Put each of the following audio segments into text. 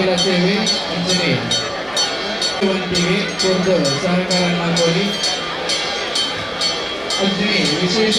ನಾಗತಂಬಿರ ಸೇವೆ ಅಂಜನೇ ವಂತಿಗೆ ಕುರ್ದು ಸಹಕಾರ ಕೋರಿ ಅಂಜನೇ ವಿಶೇಷ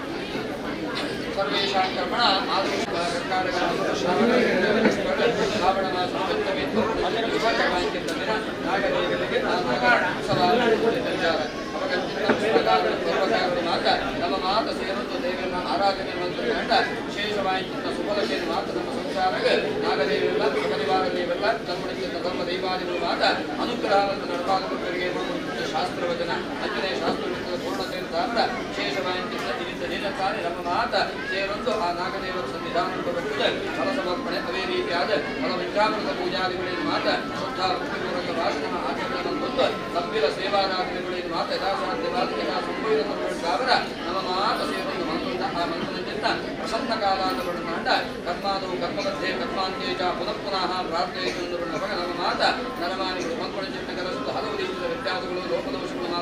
ಸರ್ವೇಷಾಂ ಕರ್ಮಣ ನಮ್ಮ ಮಾತ ಸೇರುತ್ತ ದೇವಿಯನ್ನ ಆರಾಧನೆ ಮತ್ತು ಕಂಡ ವಿಶೇಷವಾಯಿತ ಸುಫಲತೆಯನ್ನು ಮಾತ ನಮ್ಮ ಸಂಸಾರಕ್ಕೆ ನಾಗದೇವಿಯಲ್ಲ ಪರಿವಾರ ದೇವಲ್ಲ ತಮ್ಮಡಿಸಿದ ಧರ್ಮ ದೈವಾದಿಗಳು ಮಾತ ಅನುಗ್ರಹವನ್ನು ನಡಪಾಲಕರಿಗೆ ಶಾಸ್ತ್ರವಚನ ಅಂಜನೇಯ ಶಾಸ್ತ್ರ ಪೂರ್ಣತೆಯನ್ನು ತಾಮ್ರ ವಿಶೇಷವಾಯಿತ ಕಾರ್ಯ ನಮ್ಮ ಮಾತ ಸೇರೊಂದು ಆ ನಾಗದೇವರ ಸನ್ನಿಧಾನಕ್ಕೆ ಬರುತ್ತದೆ ಫಲ ಸಮರ್ಪಣೆ ಅದೇ ರೀತಿಯಾದ ಫಲ ವಿಜ್ಞಾಪನದ ಪೂಜಾದಿಗಳೇನು ಮಾತ ಶ್ರದ್ಧಾ ಭಕ್ತಿಪೂರ್ವಕ ಭಾಷಣ ಆಚರಣೆ ಬಂದು ತಪ್ಪಿದ ಸೇವಾದಾದಿಗಳೇನು ಮಾತ ಯಥಾಸಾಧ್ಯವಾದ ಯಥಾ ಸಂಭವಿತ ನಮ್ಮ ಮಾತ ಸೇರೊಂದು ಮಂತ್ರದ ಆ ಮಂತ್ರದಿಂದ ಪ್ರಸನ್ನ ಕಾಲಾಂತಗಳನ್ನು ಮಾಡ ಕರ್ಮಾದವು ಕರ್ಮಬದ್ಧೆ ಕರ್ಮಾಂತ್ಯೇ ಚ ಪುನಃ ಪುನಃ ಪ್ರಾರ್ಥನೆ ನಮ್ಮ ಮಾತ ನರಮಾನಿಗಳು ಮಂತ್ರದ ಚಿತ್ತಕರಸ್ತು ಹಲವು ರೀತಿಯ ವ್ಯತ್ಯಾಸಗಳು ಮಾತ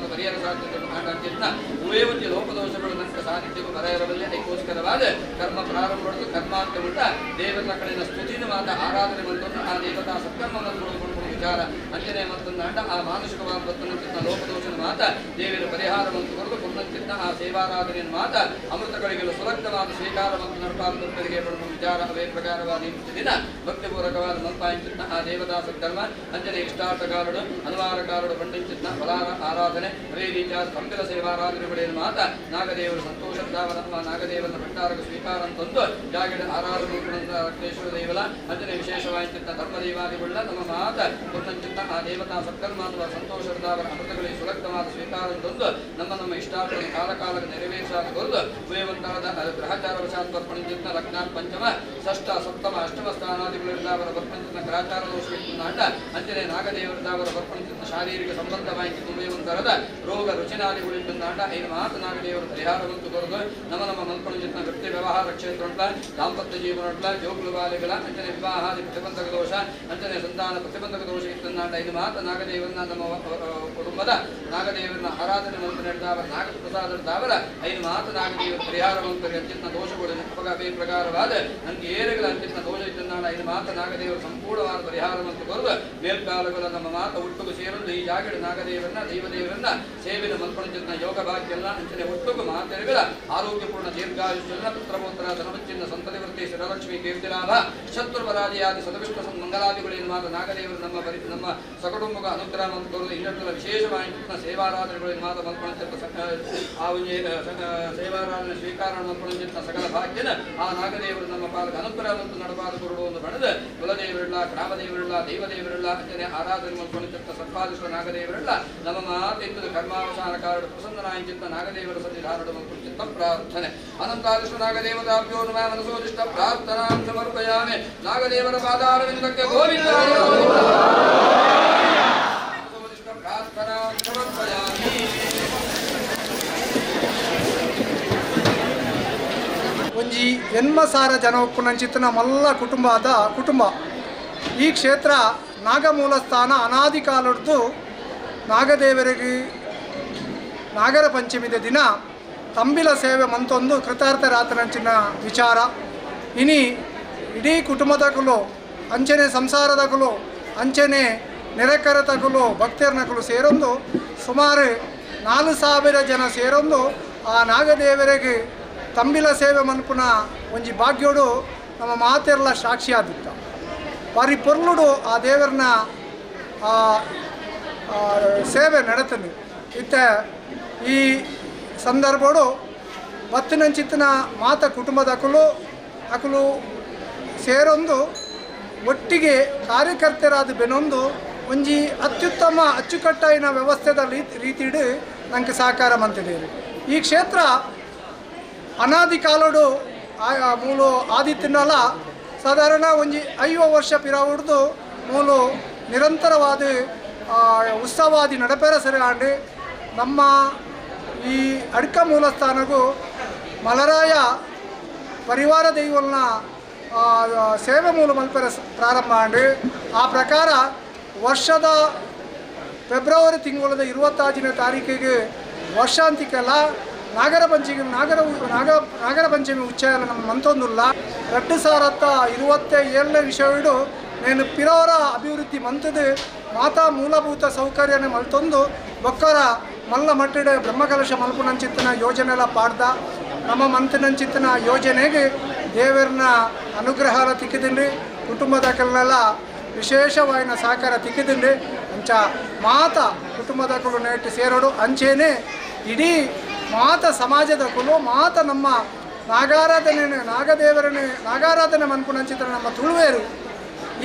ಪರಿಹಾರ ಸಾಧ್ಯತೆಯನ್ನು ಉವೇ ಒಂದು ಲೋಪದೋಷಗಳು ನಂತರ ಸಾಹಿತ್ಯವು ಬರೆಯರಬಲ್ಲೆ ಅದಕ್ಕೋಸ್ಕರವಾದ ಕರ್ಮ ಪ್ರಾರಂಭ ಕರ್ಮಾಂತ ಉಂಟ ದೇವರ ಕಡೆಯ ಸ್ತುತಿನವಾದ ಆರಾಧನೆ ಬಂದನ್ನು ಆ ದೇವತಾ ಸತ್ಕರ್ಮವನ್ನು ನೋಡಿಕೊಂಡು ವಿಚಾರ. ಅಂಜನೆ ಮತ್ತೊಂದು ಅಂಡ ಆ ಮಾನಸಿಕವಾದ ತನ್ನ ಲೋಪದೋಷನ ಮಾತ ದೇವರ ಪರಿಹಾರವನ್ನು ಕೊಂದಂತಿದ್ದ ಆ ಸೇವಾರಾಧನೆಯನ್ನು ಮಾತ ಅಮೃತಗಳಿಗೆಲ್ಲ ಸುರಕ್ತವಾದ ಸ್ವೀಕಾರ ಮತ್ತು ನಡಪಾಲಕರಿಗೆ ವಿಚಾರವೇ ವಿಚಾರ ಅವೇ ಪ್ರಕಾರವಾದ ದಿನ. ಭಕ್ತಿಪೂರ್ವಕವಾದ ಮಲ್ಪಾಯಿಂಚಿದ್ದ ಆ ಕರ್ಮ ಸತ್ಕರ್ಮ ಅಂಜನೆ ಇಷ್ಟಾರ್ಥಕಾರರು ಅನುವಾರಕಾರರು ಪಂಡಿತ ಫಲಾರ ಆರಾಧನೆ ಅದೇ ರೀತಿಯಾದ ಕಂಬಿಲ ಸೇವಾರಾಧನೆಗಳನ್ನು ಮಾತ ನಾಗದೇವರು ಸಂತೋಷದ್ದಾವ ನಮ್ಮ ನಾಗದೇವನ ಭಂಡಾರಕ ಸ್ವೀಕಾರ ತಂದು ಜಾಗಿಡ ಆರಾಧನೆ ರಕ್ತೇಶ್ವರ ದೇವಲ, ಅಂಜನೆ ವಿಶೇಷವಾಯಿತಿದ್ದ ಧರ್ಮದೇವಾದಿಗಳ ನಮ್ಮ ಮಾತ ಕುಂದಂಚಿದ್ದ ಆ ದೇವತಾ ಸತ್ಕರ್ಮ ಅಥವಾ ಸಂತೋಷದಾವರ ಅಮೃತಗಳಿಗೆ ಸುಲಕ್ತವಾದ ಸ್ವೀಕಾರ ತಂದು ನಮ್ಮ ನಮ್ಮ ಇಷ್ಟಾರ್ಥನ ಕಾಲ ಕಾಲಕ್ಕೆ ನೆರವೇರಿಸಾದ ಕೊರದು ಉಪಯೋಗಂತಾದ ಗ್ರಹಚಾರ ವಶಾತ್ ಬರ್ಪಣಿಸಿದ್ದ ಲಗ್ನಾತ್ ಪಂಚಮ ಷಷ್ಠ ಸಪ್ತಮ, ಅಷ್ಟಮ ಸ್ಥಾನಾದಿಗಳಿಂದಾವರ ಬರ್ಪಣಿಸಿದ ಗ್ರಹಚಾರ ನಾಟ, ಅಂಜನೆ ನಾಗದೇವರದಾವರ ಬರ್ಪಣಿಸಿದ ಶಾರೀರಿಕ ಸಂಬಂಧವಾಗಿ ತುಂಬುವಂತರದ ರೋಗ ರುಚಿನಾದಿಗಳಿಂದ ನಾಟ ಐದು ಮಾತು ನಾಗದೇವರ ಪರಿಹಾರವಂತು ನಮ್ಮ ನಮ್ಮ ಮಲ್ಪಣಿಸಿದ ವ್ಯಕ್ತಿ ವ್ಯವಹಾರ ಕ್ಷೇತ್ರ ಉಂಟ ದಾಂಪತ್ಯ ಜೀವನ ಉಂಟ ಜೋಗುಲು ಬಾಲೆಗಳ, ಅಂಜನೆ ವಿವಾಹಾದಿ ಪ್ರತಿಬಂಧಕ ದೋಷ, ಅಂಜನೆ ಸಂತಾನ, ಪ್ರತಿಬಂಧಕ ದೋಷ ಇತ್ತಂದಾಂಡ ಇದು ಐದು ಮಾತು ನಾಗದೇವರನ್ನ ನಮ್ಮ ಕುಟುಂಬದ ನಾಗದೇವರನ್ನ ಆರಾಧನೆ ಮಂತ್ರ ನಡೆದವರ ನಾಗಪ್ರಸಾದ ದಾವರ ಐದು ಮಾತು ನಾಗದೇವರ ಪರಿಹಾರವಂತರಿಗೆ ಅಂಚಿನ ದೋಷಗಳು ನೆನಪಗಾಬೇ ಪ್ರಕಾರವಾದ ನನಗೆ ಏರೆಗಳ ಅಂಚಿನ ದೋಷ ಇತ್ತು ನಾಡ ಐದು ಮಾತು ನಾಗದೇವರ ಸಂಪೂರ್ಣವಾದ ಪರಿಹಾರ ಮಂತ್ರಿ ಕೊರದು ಮೇಲ್ಕಾಲಗಳ ನಮ್ಮ ಮಾತ ಹುಟ್ಟುಗು ಸೇರಲು ಈ ಜಾಗಡ ನಾಗದೇವರನ್ನ, ದೈವದೇವರನ್ನ, ಸೇವಿನ ಮಲ್ಪಣ ಯೋಗ ಭಾಗ್ಯಲ್ಲ ಅಂಚನೆ ಹುಟ್ಟುಗು ಮಾತೆರೆಗಳ ಆರೋಗ್ಯಪೂರ್ಣ ದೀರ್ಘಾಯುಷ್ಯಲ್ಲ ಪುತ್ರಪುತ್ರ ಧನವಚ್ಚಿನ್ನ ಸಂತತಿ ವೃತ್ತಿ ಶಿರಲಕ್ಷ್ಮಿ ಕೀರ್ತಿಲಾಭ ಶತ್ರುಪರಾಜಿಯಾದಿ ಸದವಿಷ್ಣು ಮಂಗಲಾದಿಗಳು ಎನ್ನುವಾದ ನಾಗದೇವರು ನಮ್ಮ ಬರಿ ನಮ್ಮ ಸಕುಟುಂಬಕ ಅನುಗ್ರಹ ಮತ್ತು ಕೊರಲು ಇನ್ನೊಂದರ ವಿಶೇಷವಾಗಿ ಸೇವಾರಾಧನೆಗಳು ಮಾತ ಮಲ್ಪಣಿಸಿದ ಆ ಒಂದು ಸೇವಾರಾಧನೆ ಸ್ವೀಕಾರ ಮಲ್ಪಣಿಸಿದ ಸಕಲ ಭಾಗ್ಯನ ಆ ನಾಗದೇವರು ನಮ್ಮ ಪಾಲಕ ಅನುಗ್ರಹ ಮತ್ತು ನಡಪಾದ ಒಂದು ಬಣದ ಕುಲದೇವರಿಲ್ಲ, ಗ್ರಾಮದೇವರಿಲ್ಲ, ದೇವದೇವರಿಲ್ಲ, ಅಂಜನೆ ಆರಾಧನೆ ಮಲ್ಪಣಿಸಿದ ಸತ್ಪಾದಿಸುವ ನಾಗದೇವರಿಲ್ಲ. ನಮ್ಮ ಮಾತೆಂದು ಕರ್ಮಾವಸಾನ ಕಾರಣ ಪ್ರಸನ್ನನಾಯಿಂಚಿತ್ತ ನಾಗದೇವರ ಸನ್ನಿಧಾನದ ಮಲ್ಪಣಿಸಿದ ಪ್ರಾರ್ಥನೆ. ಅನಂತಾದಿಶ್ವ ನಾಗದೇವತಾಭ್ಯೋ ನಮ ಮನಸೋದಿಷ್ಟ ಪ್ರಾರ್ಥನಾಂ ಸಮರ್ಪಯಾಮಿ ನಾಗದೇವರ ಪಾದಾರವಿಂದಕ್ಕೆ ಗೋವಿಂದ ಪ್ರಾರ್ಥನಾಂ ಸಮರ್ಪಯಾಮಿ ಒಂಜಿ ಜನ್ಮಸಾರ ಜನ ಉಪ್ಪುನಂಚಿತ್ತಿನ ಮಲ್ಲ ಕುಟುಂಬದ ಕುಟುಂಬ. ಈ ಕ್ಷೇತ್ರ ನಾಗಮೂಲ ಸ್ಥಾನ ಅನಾದಿ ಕಾಲದ್ದು ನಾಗದೇವರಿಗೆ ನಾಗರ ಪಂಚಮಿದ ದಿನ ತಂಬಿಲ ಸೇವೆ ಮಂತೊಂದು ಕೃತಾರ್ಥರಾತನಂಚಿನ ವಿಚಾರ. ಇನಿ ಇಡೀ ಕುಟುಂಬದಕಲು ಅಂಚನೆ ಸಂಸಾರದಕಲು ಅಂಚನೆ ನೆರೆಕರತಕಲು ಭಕ್ತರ್ನಕಲು ಸೇರೊಂದು, ಸುಮಾರು ನಾಲ್ಕು ಸಾವಿರ ಜನ ಸೇರೊಂದು, ಆ ನಾಗದೇವರಿಗೆ ತಂಬಿಲ ಸೇವೆ ಮನ್ಪುನ ಒಂಜಿ ಭಾಗ್ಯೋಡು ನಮ್ಮ ಮಾತೆರ್ಲ ಸಾಕ್ಷಿ ಆದಿತ್ತ ಬಾರಿ ಪೊರ್ಲುಡು ಆ ದೇವರನ್ನ ಸೇವೆ ನಡತನು. ಇತ್ತ ಈ ಸಂದರ್ಭಡು ಬತ್ತಿನಂಚಿತ್ತಿನ ಮಾತ ಕುಟುಂಬದ ಅಕಲು ಸೇರೊಂದು ಒಟ್ಟಿಗೆ ಕಾರ್ಯಕರ್ತರಾದ ಬೆನೊಂದು ಒಂಜಿ ಅತ್ಯುತ್ತಮ ಅಚ್ಚುಕಟ್ಟಾಯಿನ ವ್ಯವಸ್ಥೆದ ರೀತಿ ರೀತಿಡು ನಂಗೆ ಸಹಕಾರ ಮಂತಿದ್ದೀರಿ ಈ ಕ್ಷೇತ್ರ ಅನಾದಿ ಕಾಲಡು ಮೂಲು ತಿನ್ನಲ ಸಾಧಾರಣ ಒಂಜಿ ಐವ ವರ್ಷ ಪಿರಾವುಡ್ದು ಮೂಲು ನಿರಂತರವಾದ ಉತ್ಸವಾದಿ ನಡಪೆರ ಸರಿಗಾಂಡಿ ನಮ್ಮ ಈ ಅಡ್ಕ ಮೂಲಸ್ಥಾನಗೂ ಮಲರಾಯ ಪರಿವಾರ ದೈವಲ್ನ ಸೇವೆ ಮೂಲ ಮಲ್ಪರ ಪ್ರಾರಂಭ ಮಾಡಿ, ಆ ಪ್ರಕಾರ ವರ್ಷದ ಫೆಬ್ರವರಿ ತಿಂಗಳದ ಇರುವತ್ತಾಜನೇ ತಾರೀಕಿಗೆ ವರ್ಷಾಂತಿಕೆಲ್ಲ ನಾಗರ ಪಂಚಮಿ, ನಾಗರ ನಾಗ, ನಾಗರ ಪಂಚಮಿ ಉಚ್ಚಾರ ನಮ್ಮ ಮಂತೊಂದುಲ್ಲ ಎರಡು ಸಾವಿರದ ಇರುವತ್ತ ಏಳನೇ ವಿಷಯವಿಡು ನೇನು ಪಿರೋರ ಅಭಿವೃದ್ಧಿ ಮಂತದ ಮಾತಾ ಮೂಲಭೂತ ಸೌಕರ್ಯನ ಮಲ್ತೊಂದು ಬೊಕ್ಕರ ಮಲ್ಲ ಮಟ್ಟಡೆ ಬ್ರಹ್ಮಕಲಶ ಮಲ್ಪುನಂಚಿತ್ತಿನ ಯೋಜನೆಲ ಪಾಡ್ದ. ನಮ್ಮ ಮಂತ್ರಿನಂಚಿತ್ತಿನ ಯೋಜನೆಗೆ ದೇವರನ್ನ ಅನುಗ್ರಹಾಲ ಕುಟುಂಬದ ಕುಟುಂಬದಕ್ಕೆಲ್ಲ ವಿಶೇಷವಾಯಿನ ಸಹಕಾರ ತಿಕ್ಕಿದಿಂಡು ಅಂಚ ಮಾತ ಕುಟುಂಬದಕ್ಕಳು ನೆಟ್ಟು ಸೇರೋಡು. ಅಂಚೇನೆ ಇಡೀ ಮಾತ ಸಮಾಜದ ಕುಲು, ಮಾತ ನಮ್ಮ ನಾಗಾರಾಧನೆ ನಾಗದೇವರನ್ನೇ ನಾಗಾರಾಧನೆ ಮನ್ಪುನಂಚಿತ್ರ ನಮ್ಮ ತುಳುವೇರು.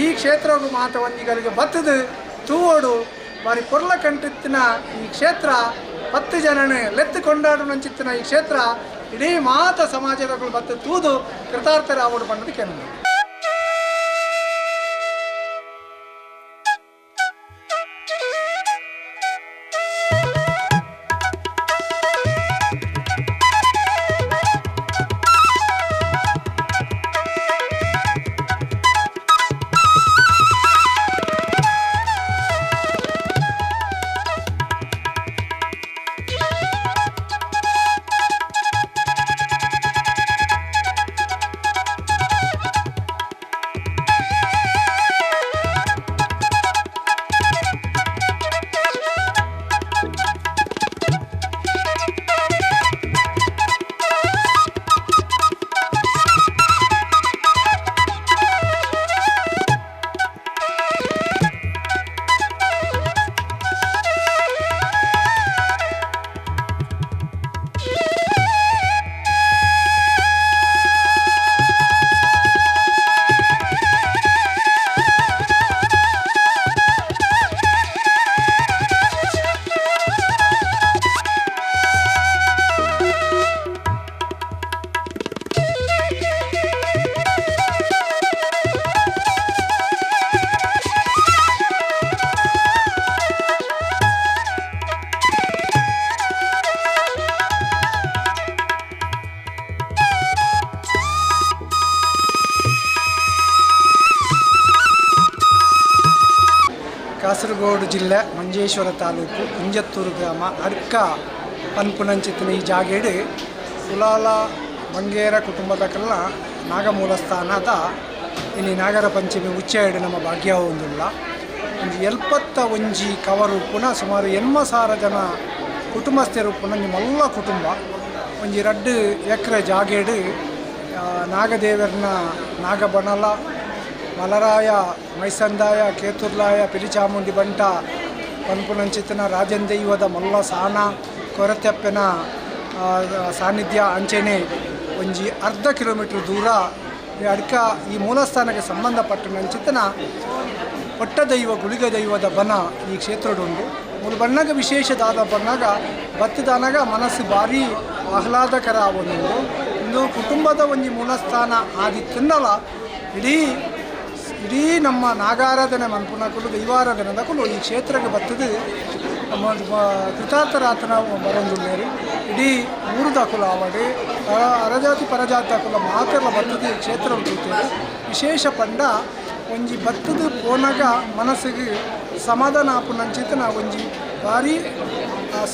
ಈ ಕ್ಷೇತ್ರವು ಮಾತ ಒಂದಿಗರಿಗೆ ಬತ್ತದು, ತೂವೋಡು. ಬಾರಿ ಪೊರ್ಲ ಕಂಟಿತ್ತಿನ ಈ ಕ್ಷೇತ್ರ ಹತ್ತು ಜನನೇ ಲೆತ್ತು ಕೊಂಡಾಡು ನಂಚಿತ್ತಿನ ಈ ಕ್ಷೇತ್ರ ಇಡೀ ಮಾತ ಸಮಾಜದ ಮತ್ತು ತೂದು ಕೃತಾರ್ಥರಾಗೋಡು ಬಂದದ್ದು ಕಾಸರಗೋಡು ಜಿಲ್ಲೆ ಮಂಜೇಶ್ವರ ತಾಲೂಕು ಇಂಜತ್ತೂರು ಗ್ರಾಮ ಅರ್ಕ ಪನ್ಪುನಂಚಿತ್ತಿನ ಈ ಜಾಗೇಡು ಕುಲಾಲ ಬಂಗೇರ ಕುಟುಂಬದಕ್ಕೆಲ್ಲ ನಾಗಮೂಲ ಸ್ಥಾನದ ಇಲ್ಲಿ ನಾಗರ ಪಂಚಮಿ ಉಚ್ಚೇಡು ನಮ್ಮ ಭಾಗ್ಯ ಹೊಂದಿಲ್ಲ. ಒಂದು ಎಲ್ಪತ್ತ ಒಂಜಿ ಕವರು ಪುನಃ ಸುಮಾರು ಎನ್ಮ ಸಾವಿರ ಜನ ಕುಟುಂಬಸ್ಥರು ಪುನಃ ನಿಮ್ಮೆಲ್ಲ ಕುಟುಂಬ. ಒಂಜಿ ರಡ್ಡು ಎಕರೆ ಜಾಗೇಡು ನಾಗದೇವರನ್ನ ನಾಗದೇವರನ ನಾಗಬಣಲ ಮೈಸಂದಾಯ, ಕೇತುರ್ಲಾಯ, ಪಿಲಿಚಾಮುಂಡಿ ಬಂಟ ಪನ್ಪುನಂಚಿತ್ತಿನ ರಾಜನ್ ದೈವದ ಮಲ್ಲ ಸಾನ, ಕೊರತೆಪ್ಪೆನ ಸಾನ್ನಿಧ್ಯ ಅಂಚೆನೆ ಒಂಜಿ ಅರ್ಧ ಕಿಲೋಮೀಟ್ರ್ ದೂರ ಅಡ್ಕ ಈ ಮೂಲಸ್ಥಾನಕ್ಕೆ ಸಂಬಂಧಪಟ್ಟ ನಂಚಿತ್ತಿನ ಪಟ್ಟ ದೈವ ಗುಳಿಗ ದೈವದ ಬನ ಈ ಕ್ಷೇತ್ರಡುಂಡು ಮೂಲ ಬಣ್ಣಗ ವಿಶೇಷದಾದ ಬಣ್ಣಗ ಬತ್ತಿದಾನಾಗ ಮನಸ್ಸು ಭಾರಿ ಆಹ್ಲಾದಕರ ಒಂದು ಇಂದು ಕುಟುಂಬದ ಒಂಜಿ ಮೂಲಸ್ಥಾನ ಆದಿ ತಿನ್ನಲ. ಇಡೀ ಇಡೀ ನಮ್ಮ ನಾಗಾರಾಧನೆ ಮನ್ಪುನಕುಲು ದೈವಾರಾಧನೆದಕುಲು ಈ ಕ್ಷೇತ್ರಕ್ಕೆ ಬರ್ತದೆ. ನಮ್ಮ ಕೃತಾರ್ಥರಾತನ ಬರೊಂದುಲ್ಲೇರು ಇಡೀ ಊರುದ ಕುಲ ಅವಡು ಅರಜಾತಿ ಪರಜಾತಿ ಕುಲ ಮಾತೆಲ್ಲ ಬರ್ತದೆ ಈ ಕ್ಷೇತ್ರ ವಿಶೇಷ ಪಂಡ, ಒಂಜಿ ಬತ್ತದ ಪೋನಗ ಮನಸ್ಸಿಗೆ ಸಮಾಧಾನ ಆಪುನಂಚಿತನ ಒಂಜಿ ಭಾರಿ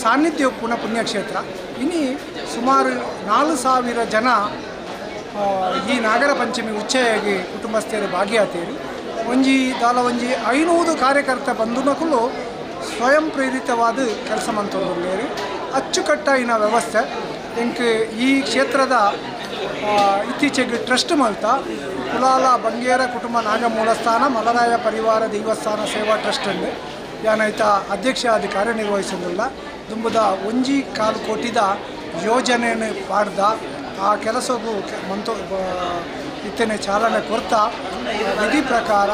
ಸಾನ್ನಿಧ್ಯ ಪುಣ್ಯಕ್ಷೇತ್ರ. ಇನಿ ಸುಮಾರು ನಾಲ್ಕು ಸಾವಿರ ಜನ ಈ ನಾಗರ ಪಂಚಮಿ ಉಚ್ಚೆಯಾಗಿ ಕುಟುಂಬಸ್ಥರು ಭಾಗಿಯಾತೀರಿ ಒಂಜಿ ದಾಲ ಒಂಜಿ ಐನೂರು ಕಾರ್ಯಕರ್ತ ಬಂಧುನಕುಲು ಸ್ವಯಂ ಪ್ರೇರಿತವಾದ ಕೆಲಸ ಮಂತೊಂದುಲ್ಲೇರು. ಅಚ್ಚುಕಟ್ಟಾಯಿನ ವ್ಯವಸ್ಥೆ ಇಂಕ್ ಈ ಕ್ಷೇತ್ರದ ಇತ್ತೀಚೆಗೆ ಟ್ರಸ್ಟ್ ಮಲ್ತ, ಕುಲಾಲ ಬಂಗೇರ ಕುಟುಂಬ ನಾಗ ಮೂಲಸ್ಥಾನ ಮಲರಾಯ ಪರಿವಾರ ದೇವಸ್ಥಾನ ಸೇವಾ ಟ್ರಸ್ಟ್ ಅಂದು. ಯಾನೈತ ಅಧ್ಯಕ್ಷ ಅದು ಕಾರ್ಯನಿರ್ವಹಿಸೋದಿಲ್ಲ ದುಂಬುದ ಒಂಜಿ ಕಾಲು ಕೋಟಿದ ಯೋಜನೆಯನ್ನು ಪಾಡ್ದ ಆ ಕೆಲಸಕ್ಕೂ ಮಂತು ಇತ್ತನೆ ಚಾಲನೆ ಕೊಡ್ತಾ ವಿಧಿ ಪ್ರಕಾರ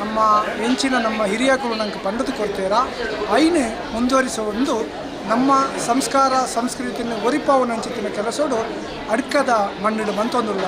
ನಮ್ಮ ಹೆಂಚಿನ ನಮ್ಮ ಹಿರಿಯಕರು ನಂಗೆ ಪಂಡದು ಕೊಡ್ತೀರ ಐನೆ ಮುಂದುವರಿಸುವಂದು ನಮ್ಮ ಸಂಸ್ಕಾರ, ಸಂಸ್ಕೃತಿನ ಒರಿಪಾವು ನಂಚಿತ್ತಿನ ಕೆಲಸೋಡು ಅಡ್ಕದ ಮಣ್ಣಿಡು ಮಂತೊಂದುಲ್ಲ.